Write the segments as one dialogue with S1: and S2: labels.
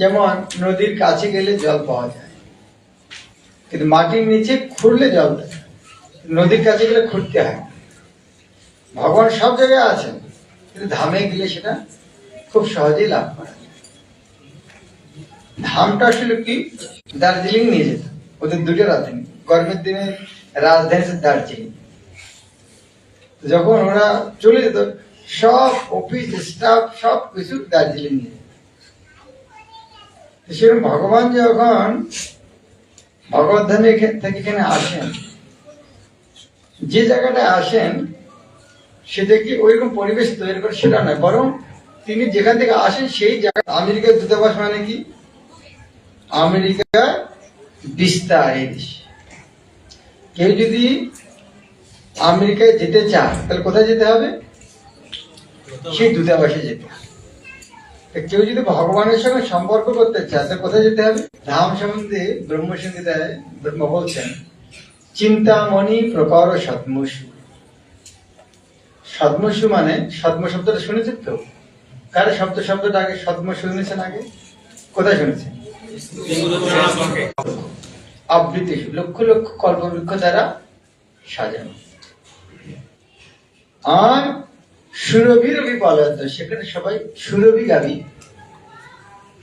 S1: যেমন নদীর কাছে গেলে জল পাওয়া যায়, কিন্তু মাটির নিচে খুঁড়লে জল নদীর কাছে গেলে খুঁড়তে হয় ভগবান সব জায়গায় আছেন, কিন্তু ধামে গেলে সেটা খুব সহজেই লাভ করা যায়। ধামটা আসলে কি? দার্জিলিং নিয়ে যেত। ওদের দুটো রাজধানী গরমের দিনে রাজধানী দার্জিলিং। যখন ওরা চলে যেত, সব অফিস স্টাফ সব কিছু দার্জিলিং নিয়ে সেরকম ভগবান যখন এখান থেকে এখানে আসেন, যে জায়গাটায় আসেন, সেটা কি ওইরকম পরিবেশ তৈরি করে? সেটা নয়, বরং তিনি যেখান থেকে আসেন, সেই জায়গা আমেরিকার দূতাবাস মানে কি? আমেরিকা বিস্তার এই দেশ। কেউ যদি আমেরিকায় যেতে চায়, তাহলে কোথায় যেতে হবে? সেই দূতাবাসে যেতে হবে। কেউ যদি ভগবানের সঙ্গে সম্পর্ক করতে চায় তাহলে কোথায় যেতে হবে? ধাম সম্বন্ধে ব্রহ্মসংগীতায় ব্রহ্ম বলছেন চিন্তামণি প্রকর সদ্মসু। সদ্মসু মানে সদ্ম শব্দটা শুনেছেন তো? কার শব্দ, শব্দটা আগে সদ্ম শুনেছেন আগে? কোথায় শুনেছেন? আবৃত্তি লক্ষ লক্ষ কল্পবৃক্ষ দ্বারা সাজানো। আর সুরভি রবি পলাদ্য সেখানে সবাই সুরভি গাবি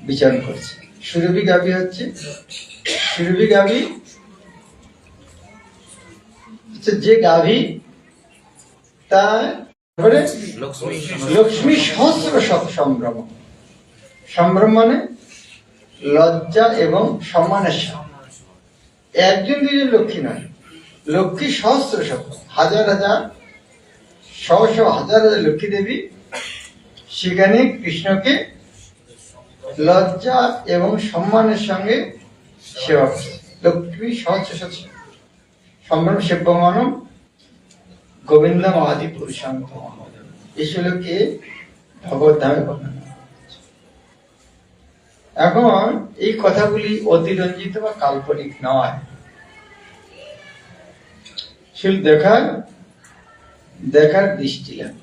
S1: বিচারণ করছে। সুরভি গাবি হচ্ছে সুরভি গাবি হচ্ছে যে গাভী তারপরে লক্ষ্মী সহস্র সব সম্ভ্রম। সম্ভ্রম মানে লজ্জা এবং সম্মানের একজন দুজন লক্ষ্মী নয় লক্ষ্মী সহস্র সব হাজার হাজার শহ হাজার হাজার লক্ষ্মী দেবী সেখানে কৃষ্ণকে লজ্জা এবং সম্মানের সঙ্গে সেবা করছে। লক্ষ্মী সহস্র সহস্র। সম্ভ্রম সেব্যমানম গোবিন্দম আদি পুরুষান্ত এই ভগবত ধামে বর্ণনা এখন এই কথাগুলি অতিরঞ্জিত বা কাল্পনিক নয়। শুধু দেখার দেখার দৃষ্টি লাগে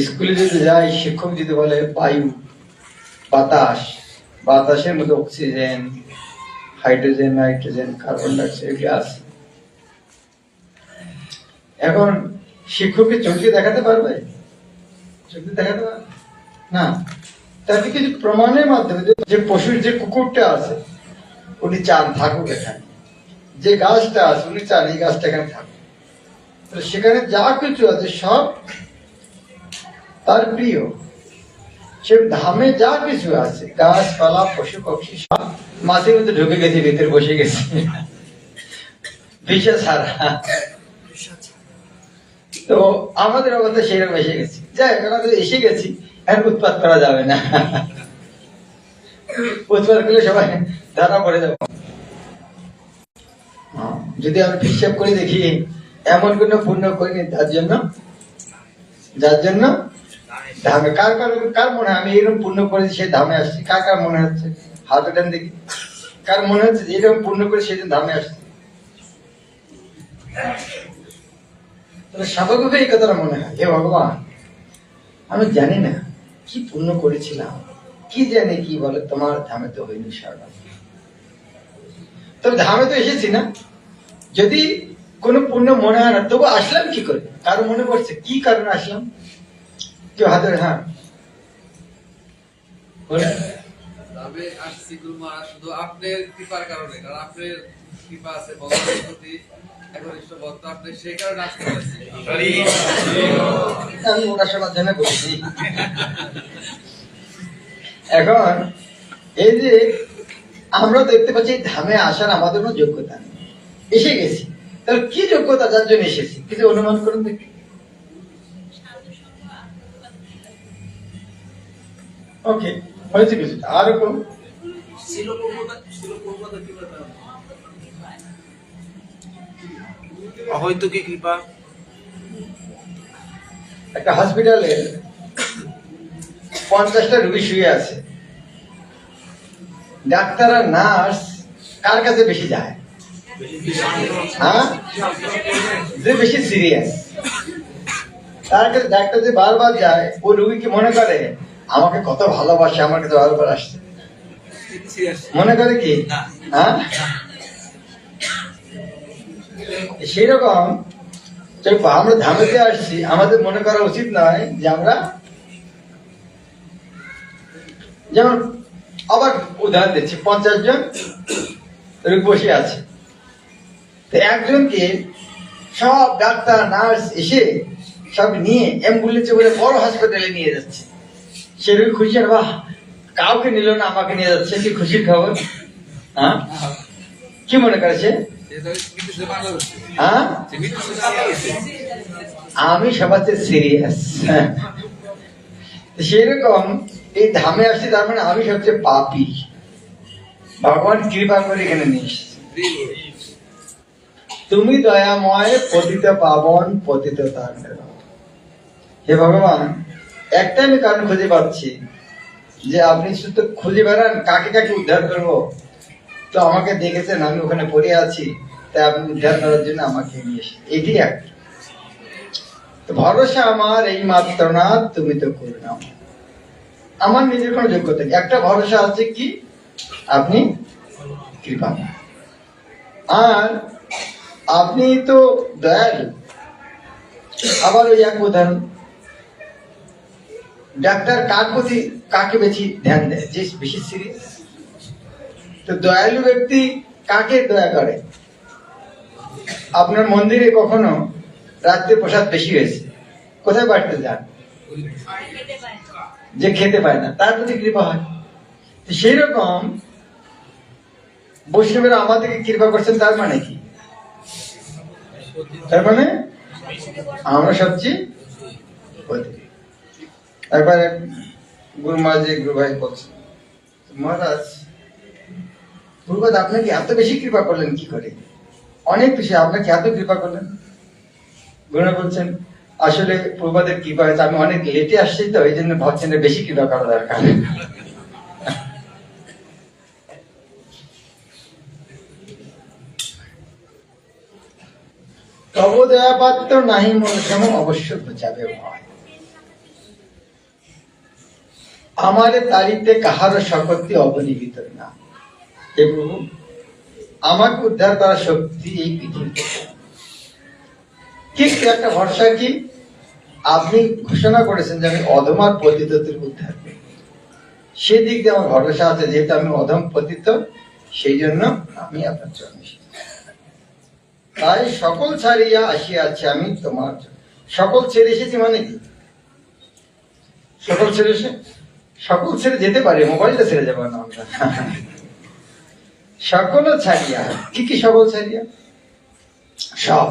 S1: স্কুলে যদি যাই শিক্ষক যদি বলে, বায়ু, বাতাস, বাতাসের মধ্যে oxygen hydrogen nitrogen carbon dioxide এগুলি আছে। এখন শিক্ষককে চোখে দেখাতে পারবে? চোখে দেখাতে পারবে? না। তাকে কিছু প্রমাণের মাধ্যমে যে- পশুর যে কুকুরটা আছে, উনি চান থাকুক এখানে। যে গাছটা আছে, উনি চান এই গাছটা এখানে থাকুক। সেখানে যা কিছু আছে সব তার প্রিয়। সে ধামে যা কিছু আছে, গাছপালা, পশু পক্ষী সব মাছের মধ্যে ঢুকে গেছে, ভিতরে বসে গেছে। বিষা ছাড়া। তো আমাদের অবস্থা সেরকম এসে গেছে। যাই তো এসে গেছি এখন উৎপাত করা যাবে না। উৎপাত করলে সবাই ধরা পড়ে যাব। যদি আমরা হিসাব করে দেখি এমন কোন পুণ্য করিনি, তার জন্য, যার জন্য ধামে কার কার মনে আমি এরকম পুণ্য করেছি, সে ধামে আসছি। কার কার মনে হচ্ছে? হাত ওঠান দেখি। কার মনে হচ্ছে এরকম পুণ্য করে সেদিন ধামে আসছে? স্বাভাবিক এই কথাটা মনে হয়। হে ভগবান, আমি জানি না কি পুণ্য করেছিলাম। কি জানি কি বলে, তোমার ধামে তো হইনি সারা। তবে ধামে তো এসেছি না। যদি কোনো পুণ্য মনে হয় না। তবু আসলাম কি করে? কারও মনে পড়ছে কি কারণে আসলাম? কেউ হাতের হ্যাঁ।
S2: আমি আসছি গুরু মহারাজ শুধু আপনার কৃপার কারণে কারণ আপনার কৃপা আছে ভগবানের প্রতি একনিষ্ঠ ভক্ত আপনি সেই কারণে আসতে পারছি
S1: আমি ওনার সবার জন্য বলছি এখন এই যে আমরা দেখতে পাচ্ছি ধামে আসার আমাদের যোগ্যতা এসে গেছি। তাহলে কি যোগ্যতা? যার জন্য এসেছি। কিছু অনুমান করুন দেখি। ওকে হয়েছে কিছু। আর কোন?
S3: হয়তো কি কৃপা?
S1: একটা হসপিটালে পঞ্চাশটা রুগী শুয়ে আছে। ডাক্তার আর নার্স কার কাছে বেশি যায়? হ্যাঁ? যে বেশি সিরিয়াস তার কাছে ডাক্তার যে বারবার যায় রুগীকে মনে করে আমাকে কত ভালোবাসে আমার কাছে বারবার আসছে মনে করে কি? হ্যাঁ? সেই রকম আমরা ধামেতে আসছি আমাদের মনে করা উচিত নয় যে আমরা যেমন আবার উদাহরণ দিচ্ছি পঞ্চাশ জন বসে আছে। তো একজনকে সব ডাক্তার, নার্স এসে সব নিয়ে অ্যাম্বুলেন্সে করে বড় হাসপাতালে নিয়ে যাচ্ছে। সে রোগী খুশি আর বাহ, কাউকে নিল না, আমাকে নিয়ে যাচ্ছে, কি খুশির খবর? হ্যাঁ? কি মনে করেছে হ্যাঁ? আমি সবাতে সিরিয়াস সেরকম এই ধামে আসছি, তার মানে আমি সবচেয়ে পাপি। ভগবান কৃপা করে এখানে নিয়ে তুমি দয়াময় পতিত পাবন, পতিত তাণ্ডব হে ভগবান একটা আমি কারণ খুঁজে পাচ্ছি যে আপনি শুধু খুঁজে বেড়ান, কাকে কাকে উদ্ধার করব? তো আমাকে দেখেছেন, আমি ওখানে পড়ে আছি, তাই আপনি উদ্ধার করার জন্য আমাকে নিয়ে এসেছেন। এটি একটা তো ভরসা আমার এই মাত্র না, তুমি তো করুণা আমার নিজের কোনো যোগ্যতা একটা ভরসা আছে কি? আপনি কৃপা। আর আপনি তো দয়ালু। আবার ওই এক উদাহরণ ডাক্তার কার প্রতি কাকে বেশি ধ্যান দেয়? যে বেশি সিরিয়াস তো দয়ালু ব্যক্তি কাকে দয়া করে? আপনার মন্দিরে কখনো রাত্রে প্রসাদ বেশি হয়েছে? কোথায় বাড়তে যান? যে খেতে পায় না, তার প্রতি কৃপা হয়। সেই রকম বৈষ্ণবেরা আমাদেরকে কৃপা করছেন, তার মানে কি? তার মানে আমরা সবচেয়ে একবার গুরু মহারাজ গুরু ভাই বলছেন মহারাজ গুরুপাদ আপনাকে এত বেশি কৃপা করলেন কি করে? অনেক বেশি, আপনাকে এত কৃপা করলেন? গুরু বলছেন, আসলে প্রভাদের কৃপা হয়েছে, আমি অনেক লেটে আসছি তো এই জন্য ভাবছেন বেশি কৃপা করা দরকার। তব দয়া পাত্র নাহি মনুষ্যম অবশ্য বুঝাবে ভয় আমার তারিতে কাহারও শক্তি অবনিবিত না হে প্রভু, আমাকে উদ্ধার করার শক্তি এই পৃথিবীতে ঠিক একটা ভরসা কি আপনি ঘোষণা করেছেন যে আমি অধমার পতিতদের উদ্ধার করব। সেদিক দিয়ে আমার ভরসা আছে, যেহেতু আমি অধম পতিত, সেই জন্য আমি আপনার এসেছি। তাই সকল ছাড়িয়া আসিয়াছি আমি তোমার সকল ছেড়ে এসেছি মানে কি? সকল ছেড়ে এসে সকল ছেড়ে যেতে পারে, মোবাইলটা ছেড়ে যাব না সকল ছাড়িয়া, কি কি সকল ছাড়িয়া? সব।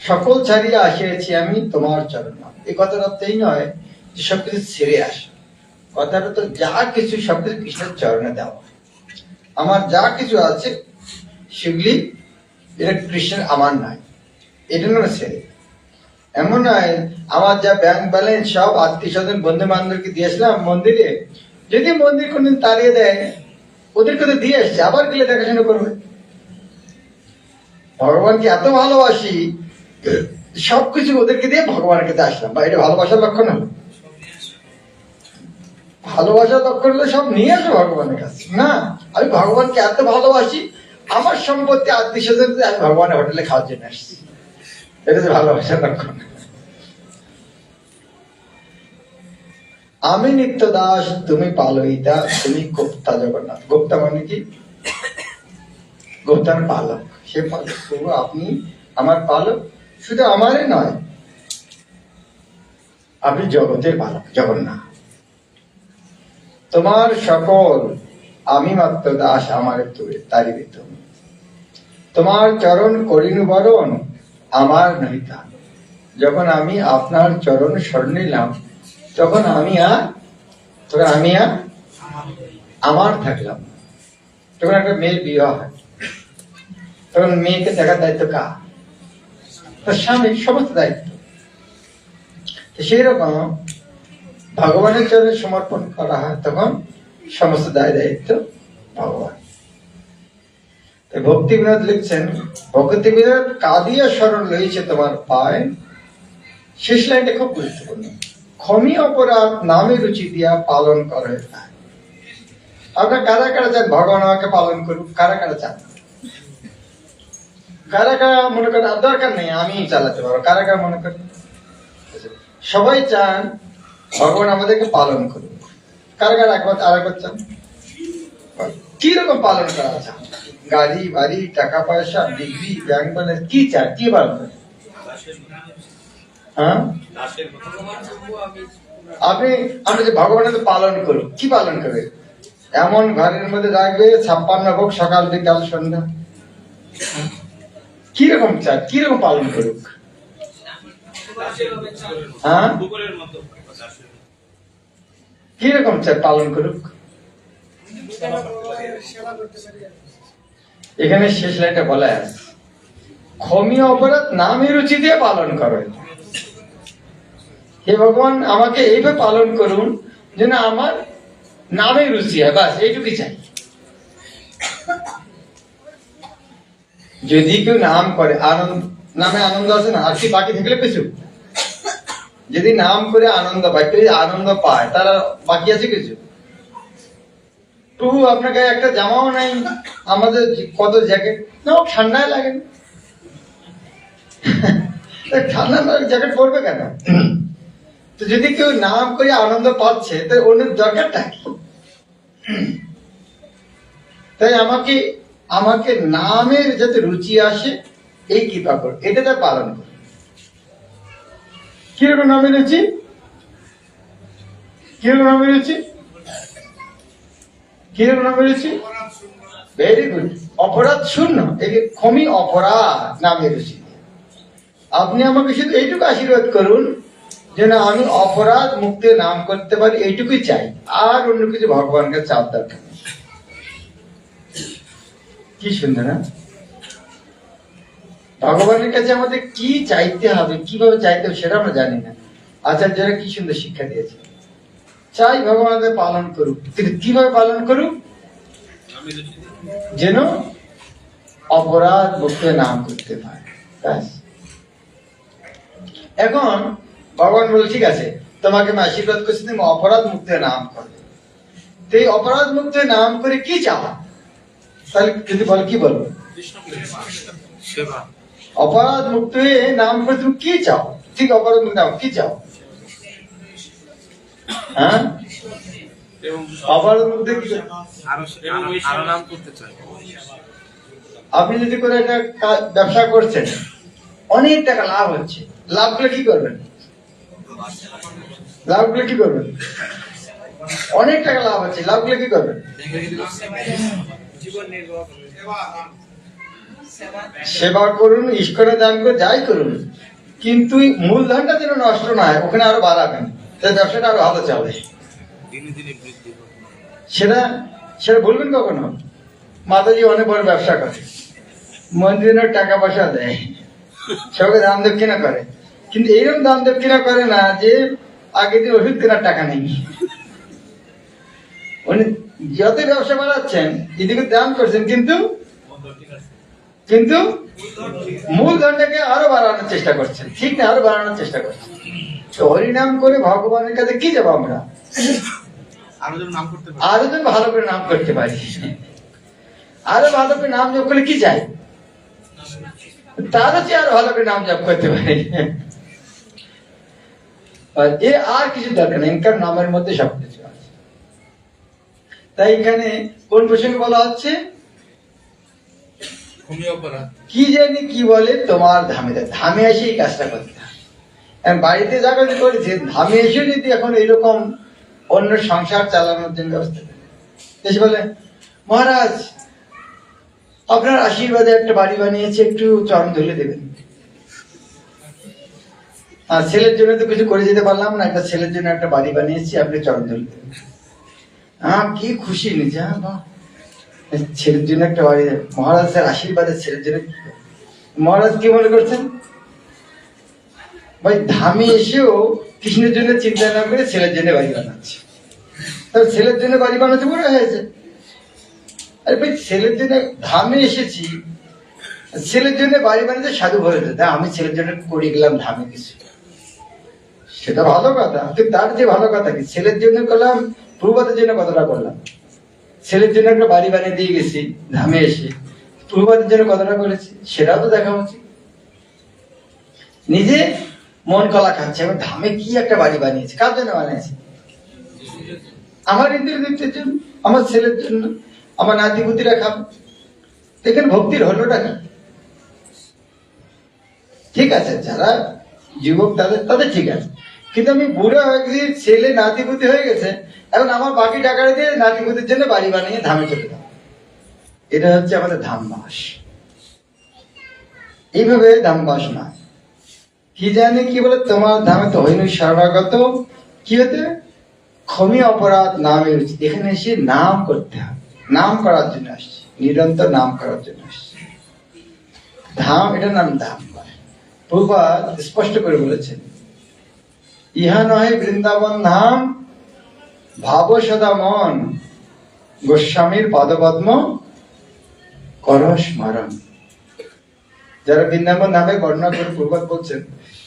S1: সকল ছাড়িয়া আসিয়াছি আমি তোমার চরণ এই কথার অর্থ এই নয় যে সবকিছু ছেড়ে আস। কথাটা তো যা কিছু সবকিছু কৃষ্ণের চরণে দেওয়া। আমার যা কিছু আছে, সেগুলি এটা কৃষ্ণের আমার নয় এটা নয় ছেড়ে এমন নয়, আমার যা ব্যাংক ব্যালেন্স সব আত্মীয় স্বজন বন্ধু বান্ধবকে দিয়েছিলাম মন্দিরে। যদি মন্দির কোনদিন তাড়িয়ে দেয়, ওদেরকে তো দিয়ে এসছে আবার গেলে দেখাশোনা করবে। ভগবানকে এত ভালোবাসি? সবকিছু ওদেরকে দিয়ে ভগবানের কাছে আসলাম। বা এটা ভালোবাসার লক্ষণ হলো? ভালোবাসার লক্ষণ হলো সব নিয়ে আসো ভগবানের কাছে। না, আমি ভগবানকে এত ভালোবাসি আমার সম্পত্তি আত্মীয় স্বজন আমি ভগবানের হোটেলে খাওয়ার জন্য আসছি। এটা যে ভালোবাসার লক্ষণ আমি নিত্য দাস তুমি পালয়িতা তুমি গুপ্তা জগন্নাথ। গুপ্তা মানে কি? গুপ্তার পালক। সে পালক আপনি, আমার পালক, শুধু আমারই নয়, আপনি জগতের পালক, জগন্নাথ। তোমার সকল, আমি মাত্র দাস, আমার তুই তারি তুমি তোমার চরণ করিনু বরণ, আমার নহিতা যখন আমি আপনার চরণ স্মরণ নিলাম, তখন আমি আর, তখন আমি আর আমার থাকলাম। তখন একটা মেয়ের বিয়ে হয়। তখন মেয়েকে দেখার দায়িত্ব কা তার স্বামীর সমস্ত দায়িত্ব। সেই রকম ভগবানের চরণে সমর্পণ করা হয়, তখন সমস্ত দায় দায়িত্ব ভগবান। ভক্তি বিনোদ লিখছেন ভক্তি বিনোদ কাঁদিয়া স্মরণ রয়েছে তোমার পায়। শেষ লাইনটা খুব গুরুত্বপূর্ণ। ক্ষমি অপরাধ নামে রুচি দিয়া পালন করে আপনার কারা কারা চান ভগবান আমাকে পালন করুক? কারা কারা চান? কারা কারা মনে করেন, আর দরকার নেই আমি চালাতে পারব। কারা কারা মনে করেন? সবাই চান ভগবান আমাদেরকে পালন করুক। কারা কারা একবার আর একবার চান? কি রকম পালন করা চান গাড়ি, বাড়ি, টাকা পয়সা, ডিগ্রি ব্যাংক ব্যালেন্স কি চায় কি পালন করে হ্যাঁ? আপনি আপনি যে ভগবানের পালন করুন, কি পালন করবে এমন ঘরের মধ্যে রাখবে, ছাপ্পান্ন ভোগ, সকাল বিকাল সন্ধ্যা। কীরকম চায় কীরকম পালন করুক? হ্যাঁ? কীরকম চান পালন করুক? এখানে শেষ লাইনটা বলা আছে অপরাধ নামে রুচি দিয়ে পালন করে। হে ভগবান, আমাকে এইভাবে পালন করুন যেন আমার নামে রুচি হয়। বাস, এইটুকুই চাই। যদি কেউ নাম করে, আনন্দ, নামে আনন্দ আছে না? আর কি বাকি থাকলে কিছু যদি নাম করে আনন্দ পায় আনন্দ পায়, তারা বাকি আছে কিছু? প্রভু আপনার গায়ে একটা জামাও নাই, আমাদের কত জ্যাকেট? না ঠান্ডায় লাগে না। ঠান্ডা জ্যাকেট পরবে কেন? তো যদি কেউ নাম করে আনন্দ পাচ্ছে, তো অন্যের দরকারটা কি? তাই আমাকে আমাকে নামের যাতে রুচি আসে, এই কৃপা কর। এটা তার পালন কর। কীরকম নামের রুচি? কীরকম নামের রুচি? কীরকম নামের রুচি ভেরি গুড অপরাধ শূন্য। একে ক্ষমি অপরাধ নামের রুচি আপনি আমাকে শুধু এইটুকু আশীর্বাদ করুন, যেন আমি অপরাধ মুক্তি নাম করতে পারি, এইটুকুই চাই। আর অন্য কিছু ভগবানকে চাপ দরকার কি সুন্দর না ভগবানের কাছে আমাদের কি চাইতে হবে, কীভাবে চাইতে হবে সেটা আমরা জানি না। আচার্যরা কি সুন্দর শিক্ষা দিয়েছে চাই ভগবান আমাদের পালন করুক। কিন্তু কীভাবে পালন করুক? যেন অপরাধ মুক্ত নাম করতে পারে। ব্যাস। এখন ভগবান বলে ঠিক আছে তোমাকে আমি আশীর্বাদ করছি তুমি অপরাধ মুক্ত নাম করবে তো এই অপরাধ মুক্ত নাম করে কি চাও? তাহলে যদি বল কি বলব অপরাধ মুক্ত হয়ে নাম করে তুমি কি চাও? ঠিক অপরাধ মুক্ত নাম কি চাও? হ্যাঁ? কি আপনি যদি করে একটা ব্যবসা করছেন অনেক টাকা লাভ হচ্ছে। লাভ করলে কি করবেন? লাভ করলে কি করবেন? অনেক টাকা লাভ হচ্ছে। লাভ করলে কি করবেন? সেবা করুন ঈশ্বরের দান করে যাই করুন। কিন্তু মূলধনটা যেন নষ্ট না হয় ওখানে আরও বাড়াবেন। তাহলে ব্যবসাটা
S3: আরও।
S1: সেটা সেটা বলবেন কখনো? মাতাজি অনেক বড় ব্যবসা করে। মন্দিরের টাকা পয়সা দেয়। সবাইকে দান দক্ষিণা করে। কিন্তু এইরকম দান দক্ষিণা করে না যে আগের দিন ওষুধ কেনার টাকা নেই। উনি যত ব্যবসা বাড়াচ্ছেন এদিকে দান করছেন কিন্তু কিন্তু মূলধনটাকে আরও বাড়ানোর চেষ্টা করছেন। ঠিক না আরও বাড়ানোর চেষ্টা করছেন। হরিনাম করে ভগবানের কাছে কি যাব আমরা?
S3: আরও যেন
S1: ভালো করে নাম করতে পারি। আরও ভালো করে নাম জপ করলে কি চাই তারও চেয়ে আরও ভালো করে নাম জপ করতে পারি। এ আর কিছু দরকার নেই কারণ নামের মধ্যে সবকিছু আছে। তাই এখানে কোন প্রসঙ্গে বলা হচ্ছে? কি জানি কি বলে তোমার ধামে। ধামে এসে এই কাজটা করতে বাড়িতে যা কাজ করেছে ধামে এসে যদি এখন এইরকম অন্য সংসার চালানোর জন্য ব্যবস্থা এসে বলে, মহারাজ, আপনার আশীর্বাদে একটা বাড়ি বানিয়েছে, একটু চরণ ধুলে দেবেন। আর ছেলের জন্য তো কিছু করে যেতে পারলাম না, একটা ছেলের জন্য একটা বাড়ি বানিয়েছি, আপনি চরণ ধুলে দেবেন। হ্যাঁ কি খুশি নিজে হ্যাঁ বাহ। ছেলের জন্য একটা বাড়ি, মহারাজ স্যার আশীর্বাদের ছেলের জন্য। মহারাজ কি মনে করছেন? ভাই, ধামে এসেও কৃষ্ণের জন্য চিন্তা না করে ছেলের জন্য বাড়ি বানাচ্ছে। তবে ছেলের জন্য বাড়ি বানাতে বড় হয়েছে। আরে ভাই, ছেলের জন্য ধামে এসেছি, ছেলের জন্য বাড়ি বানাতে সাধু ভরে দেয়। আমি ছেলের জন্য করে গেলাম ধামে কিছু। সেটা ভালো কথা, কিন্তু তার যে ভালো কথা কি? ছেলের জন্য করলাম, প্রভাতের জন্য কতটা করলাম? ছেলের জন্য একটা বাড়ি বানিয়ে দিয়ে গেছি, ধামে এসে। প্রভাতের জন্য কতটা করেছি? সেটাও তো দেখা উচিত। নিজে মন কলা খাচ্ছে আমি ধামে কি একটা বাড়ি বানিয়েছি? কার জন্য বানিয়েছি? আমার ইন্দ্রিয় তৃপ্তির জন্য, আমার ছেলের জন্য, আমার নাতিপুতিরা খাবে। দেখেন ভক্তির হলোটা কি? ঠিক আছে, যারা যুবক তাদের তাদের ঠিক আছে। কিন্তু আমি বুড়ো হয়ে গেছি, ছেলে, নাতিপুতি হয়ে গেছে, এখন আমার বাকি টাকাটা দিয়ে নাতিপুতির জন্য বাড়ি বানিয়ে ধামে চলে যাও এটা হচ্ছে আমাদের ধাম বাস এইভাবে ধাম বাস না কি জানে কি বলে, তোমার ধামে তো হইনি শরণাগত কি হতে? ক্ষমি অপরাধ নামে এখানে এসে নাম করতে হবে। নাম করার জন্য আসছে। নিরন্তর নাম করার জন্য আসছে। ধাম, এটার নাম ধাম প্রভাত স্পষ্ট করে বলেছেন, ইহা নহে বৃন্দাবন ধাম, ভাব সদা মন, গোস্বামীর পদপদ্ম কর স্মরণ। যারা বৃন্দাবন নামে বর্ণনা করে প্রভাত বলছেন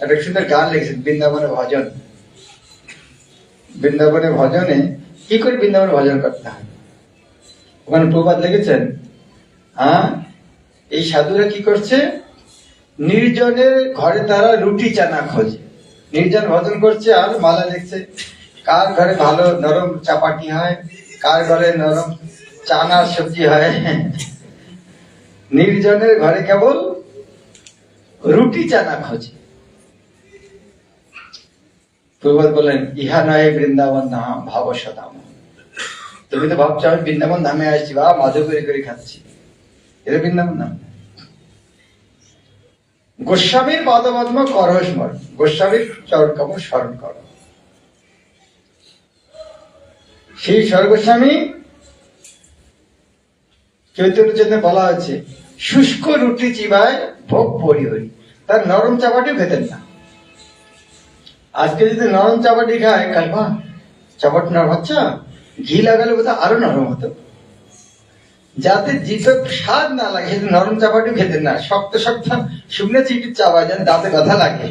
S1: একটা সুন্দর গান লিখেছেন, বৃন্দাবনে ভজন। বৃন্দাবনে ভজনে কি করে বৃন্দাবনে ভজন করতে হয়? ওখানে প্রবাদ লিখেছেন হ্যাঁ এই সাধুরা কি করছে? নির্জনের ঘরে তারা রুটি চানা খোঁজে। নির্জন ভজন করছে আর মালা লিখছে, কার ঘরে ভালো নরম চাপাটি হয়? কার ঘরে নরম চানার সবজি হয়? নির্জনের ঘরে কেবল রুটি চানা খোঁজে। প্রভাত বলেন, ইহা নয় বৃন্দাবন ধাম ভাব সদাম। তুমি তো ভাবছ, আমি বৃন্দাবন ধামে আসছি, বা মাধু করে করে খাচ্ছি। এটা বৃন্দাবন ধাম। গোস্বামীর পদপদ্ম কর স্মরণ গোস্বামীর চরণ কমল স্মরণ কর। সেই স্বর্গস্বামী, চৈতন্য চেতনে বলা হয়েছে শুষ্ক রুটি চিবায় ভোগ পরিহরি। তার নরম চাপাটি খেতেন না। আজকে যদি নরম চাপাটি খায়, কাল বা চাপাটি নরম হচ্ছে? ঘি লাগালে বোধহয় আরও নরম হতো। যাতে জিভে স্বাদ না লাগে নরম চাপাটি খেতে না, শক্ত শক্ত শুকনো চিটির চাপা যেন দাঁতে কথা লাগে।